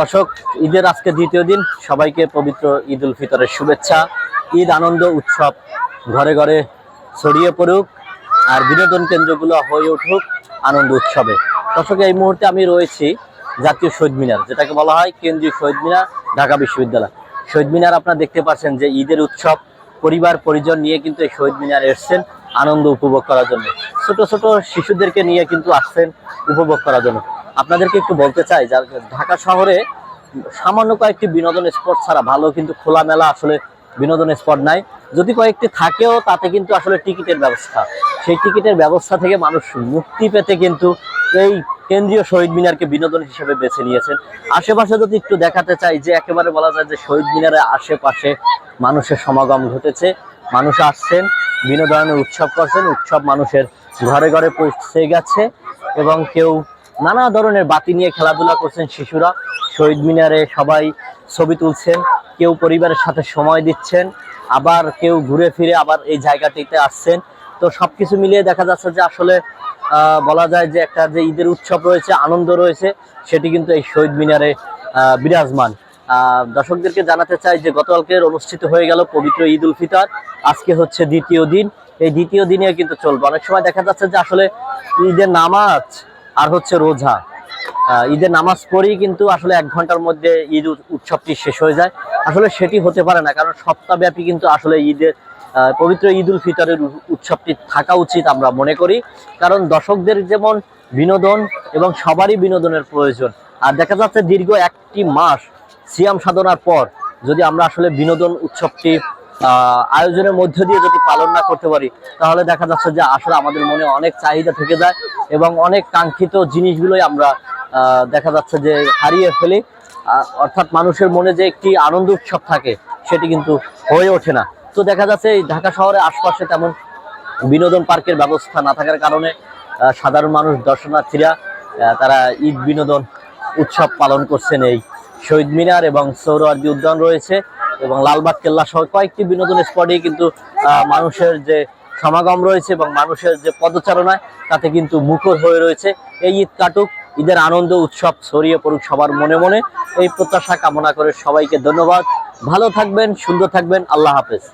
দর্শক, ঈদের আজকে দ্বিতীয় দিন। সবাইকে পবিত্র ঈদ উল ফিতরের শুভেচ্ছা, ঈদ আনন্দ উৎসব ঘরে ঘরে ছড়িয়ে পড়ুক আর বিনোদন কেন্দ্রগুলো হয়ে উঠুক আনন্দ উৎসবে। দর্শক, এই মুহূর্তে আমি রয়েছি জাতীয় শহীদ মিনার, যেটাকে বলা হয় কেন্দ্রীয় শহীদ মিনার, ঢাকা বিশ্ববিদ্যালয়। শহীদ মিনার আপনারা দেখতে পাচ্ছেন যে ঈদের উৎসব, পরিবার, পরিজন নিয়ে কিন্তু এই শহীদ মিনার এসছেন আনন্দ উপভোগ করার জন্য। ছোট ছোট শিশুদেরকে নিয়ে কিন্তু আসছেন উপভোগ করার জন্য। আপনাদেরকে একটু বলতে চাই যা ঢাকা শহরে সামান্য কয়েকটি বিনোদন স্পট ছাড়া ভালো কিন্তু খোলামেলা আসলে বিনোদন স্পট নাই। যদি কয়েকটি থাকেও, তাতে কিন্তু আসলে টিকিটের ব্যবস্থা। সেই টিকিটের ব্যবস্থা থেকে মানুষ মুক্তি পেতে কিন্তু এই কেন্দ্রীয় শহীদ মিনারকে বিনোদন হিসেবে বেছে নিয়েছেন। আশেপাশে যদি একটু দেখাতে চাই, যে একেবারে বলা যায় যে শহীদ মিনারের আশেপাশে মানুষের সমাগম ঘটেছে, মানুষ আসছেন, বিনোদনের উৎসব করছেন, উৎসব মানুষের ঘরে ঘরে পৌঁছে গেছে এবং কেউ নানা ধরনের বাতি নিয়ে খেলাধুলা করছেন শিশুরা। শহীদ মিনারে সবাই ছবি তুলছেন, কেউ পরিবারের সাথে সময় দিচ্ছেন, আবার কেউ ঘুরে ফিরে আবার এই জায়গাটিতে আসছেন। তো সবকিছু মিলিয়ে দেখা যাচ্ছে যে আসলে বলা যায় যে একটা যে ঈদের উৎসব রয়েছে, আনন্দ রয়েছে, সেটি কিন্তু এই শহীদ মিনারে বিরাজমান। দর্শকদেরকে জানাতে চাই যে গতকালকের অনুষ্ঠিত হয়ে গেল পবিত্র ঈদ উল ফিতর। আজকে হচ্ছে দ্বিতীয় দিন। এই দ্বিতীয় দিনে কিন্তু চলবে। অনেক সময় দেখা যাচ্ছে যে আসলে ঈদের নামাজ আর হচ্ছে রোজা। ঈদের নামাজ পড়েই কিন্তু আসলে এক ঘণ্টার মধ্যে ঈদ উৎ- উৎসবটি শেষ হয়ে যায়। আসলে সেটি হতে পারে না, কারণ সপ্তাহব্যাপী কিন্তু আসলে ঈদের পবিত্র ঈদ উল ফিতরের উৎসবটি থাকা উচিত আমরা মনে করি। কারণ দর্শকদের যেমন বিনোদন এবং সবারই বিনোদনের প্রয়োজন। আর দেখা যাচ্ছে দীর্ঘ একটি মাস সিয়াম সাধনার পর যদি আমরা আসলে বিনোদন উৎসবটি আয়োজনের মধ্য দিয়ে যদি পালন না করতে পারি, তাহলে দেখা যাচ্ছে যে আসলে আমাদের মনে অনেক চাহিদা থেকে যায় এবং অনেক কাঙ্ক্ষিত জিনিসগুলোই আমরা দেখা যাচ্ছে যে হারিয়ে ফেলি। অর্থাৎ মানুষের মনে যে একটি আনন্দ উৎসব থাকে, সেটি কিন্তু হয়ে ওঠে না। তো দেখা যাচ্ছে এই ঢাকা শহরের আশপাশে তেমন বিনোদন পার্কের ব্যবস্থা না থাকার কারণে সাধারণ মানুষ, দর্শনার্থীরা তারা ঈদ বিনোদন উৎসব পালন করছেন এই শহীদ মিনার এবং সৌরআরবি উদ্যান রয়েছে। এবং লালবাগ কেল্লা সহ কয়েকটি বিনোদন স্পটে কিন্তু মানুষের যে সমাগম রয়েছে এবং মানুষের যে পদচারণায় তাতে কিন্তু মুখর হয়ে রয়েছে। এই ঈদ কাটুক, ঈদের আনন্দ, উৎসব ছড়িয়ে পড়ুক সবার মনে মনে। এই প্রত্যাশা কামনা করে সবাইকে ধন্যবাদ। ভালো থাকবেন, সুন্দর থাকবেন। আল্লাহ হাফেজ।